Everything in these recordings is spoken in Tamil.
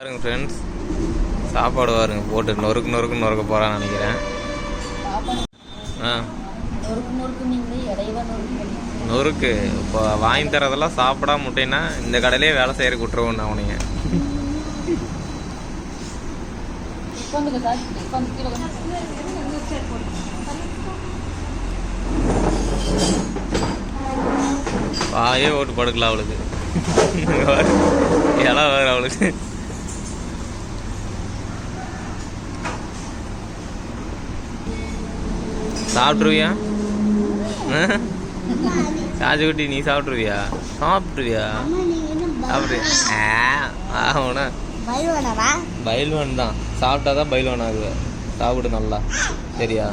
பாருங்க ஃப்ரெண்ட்ஸ் சாப்பாடு பாருங்க போட்டு நொறுக்கு நொறுக்கு நொறுக்க போகிறான்னு நினைக்கிறேன். ஆ. நொறுக்கு. இப்போ வாங்கி தரதெல்லாம் சாப்பிடாம முட்டைன்னா இந்த கடையிலே வேலை செய்யறதுக்கு விட்டுருவோம் நான் உட்காந்துக்க வாயே ஓட்டு படுக்கலாம் அவளுக்கு. இலை வேறு அவளுக்கு. சாப்பிட்ருவியா சாஜுக்குட்டி நீ சாப்பிட்ருவியா சாப்பிட்ருவியா சாப்பிட்ருவியா ஆ ஆகுனா பயில்வான் தான் சாப்பிட்டா தான் பயில்வான் ஆகுவ. சாப்பிடு நல்லா. சரியா?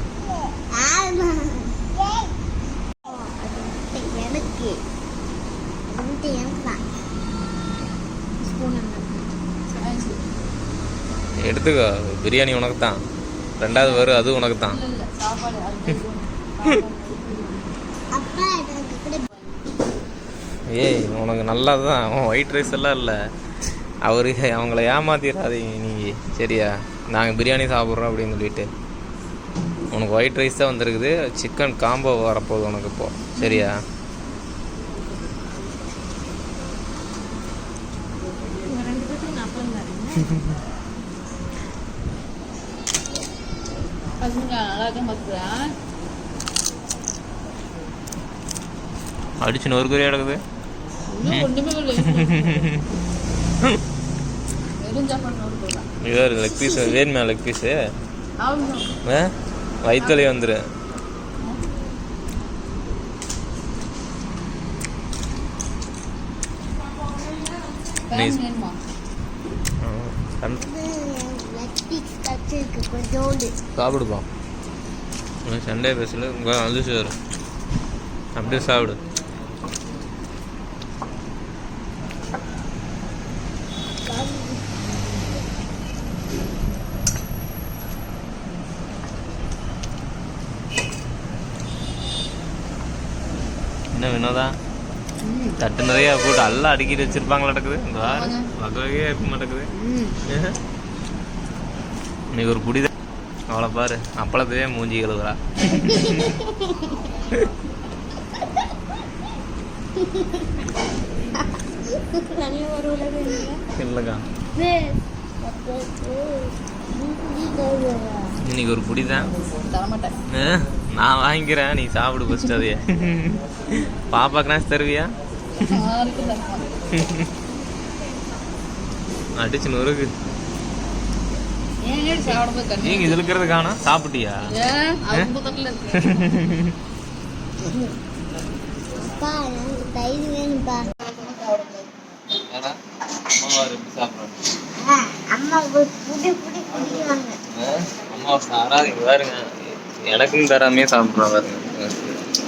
எடுத்துக்கோ. பிரியாணி உனக்கு தான் ரெண்டாவது வரும் அது உனக்கு தான் ஏய் உனக்கு நல்லா தான் ஒயிட் ரைஸ் எல்லாம் இல்லை. அவரு அவங்கள ஏமாத்திடாதீங்க நீங்கள் சரியா? நாங்கள் பிரியாணி சாப்பிட்றோம் அப்படின்னு சொல்லிட்டு. உனக்கு ஒயிட் ரைஸ் தான் வந்திருக்குது. சிக்கன் காம்போ வரப்போகுது உனக்கு இப்போ. சரியா? ரெண்டு பேரும் அப்பளம் பசங்க நல்லா இருக்க பார்த்துக்கிறேன் அடிச்சு கிடக்குது? லெக் பீஸ் வேணுமா லெக் பீஸு ஆமாம் வயிற்றுலி வந்துரு. Nice. சாப்பிடுப்பா. சண்டே பேசல அது சார் அப்படியே சாப்பிடு. என்ன வினோதா? தட்டு நிறைய போட்டு எல்லாம் அடுக்கிட்டு வச்சிருப்பாங்களா நடக்குது? வாரம். வகை வகையாக இருக்க மாட்டேங்குது. இன்னைக்கு ஒரு குடிதான் அவளை பாரு அப்பளத்தையே மூஞ்சி கழுவுறா. இல்லைக்கா. இன்னைக்கு ஒரு குடி தான் தரமாட்டேன் நான் வாங்கிக்கிறேன் நீ சாப்பிடு ஃபஸ்ட் அதையே. பாப்பாக்குனா தருவியா? அடிச்சு நொறுக்கு. நீங்க இதுல இருக்கிறது காணோம். சாப்பிட்டியா? எனக்கும் தராமே சாப்பிட்றா பாருங்க.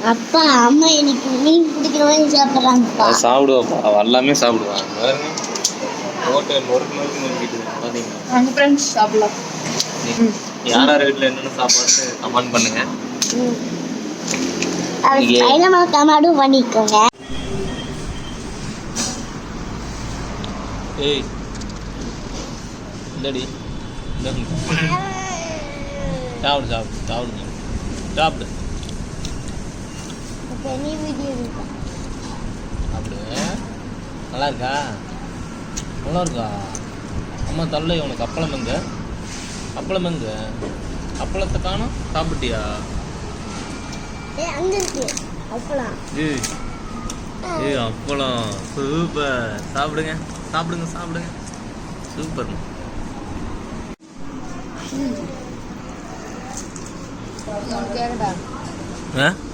அப்பா அம்மா எனக்கு மீன் பிடிக்கிறவங்க சாப்பிட்றாங்கப்பா. அவ சாப்பிடுவாப்பா. எல்லாமே சாப்பிடுவான். ஹோட்டல் நொறுக்கு ஃப்ரெண்ட்ஸ் சாப்பிடலாம். யார் யார் வீட்டில் என்னென்ன சாப்பாடு கமெண்ட் பண்ணுங்க? கமாடும் பண்ணிக்கோங்க. ஏய் இந்த சாப்பிடு சாப்பிடு சாப்பிடு இருக்கு சாப்பிடு. நல்லா இருக்கா? நல்லா இருக்கா அம்மா தள்ள உனக்கு அப்பளம் எங்க? அப்பளம் எங்க? அப்பளத்தை காணோம். சாப்பிட்டியா? ஏய் ஏய் அப்பளம். சூப்பர். சாப்பிடுங்க. சாப்பிடுங்க சாப்பிடுங்க. சூப்பர். அவனுக்கு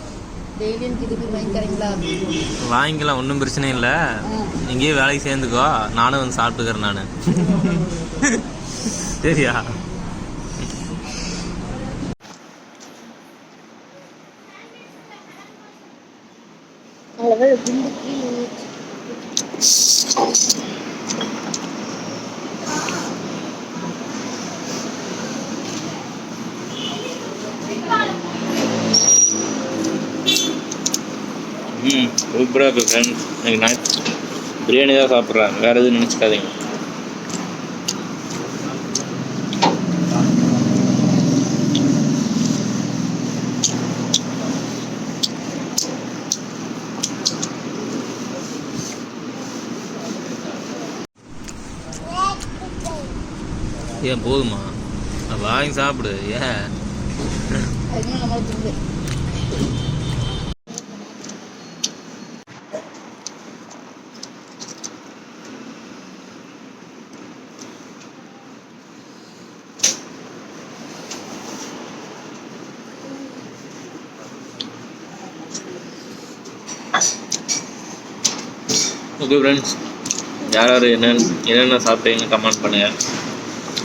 வாங்கிக்கலாம் ஒன்றும் பிரச்சனை இல்லை. இங்கேயே வேலைக்கு சேர்ந்துக்கோ. நானும் வந்து சாப்பிட்டுக்கிறேன் நான். சரியா? அளவு குண்டு கீழே ம் சூப்பராக இருக்குது ஃப்ரெண்ட்ஸ் எனக்கு நான் பிரியாணி தான் சாப்பிட்றேன். வேறு எதுவும் நினச்சிக்காதீங்க. ஏன் போதுமா? வாங்கி சாப்பிடு ஏன்? ஓகே ஃப்ரெண்ட்ஸ் யார் யார் என்னென்ன என்னென்ன சாப்பிட்டீங்கன்னு கமெண்ட் பண்ணுங்கள்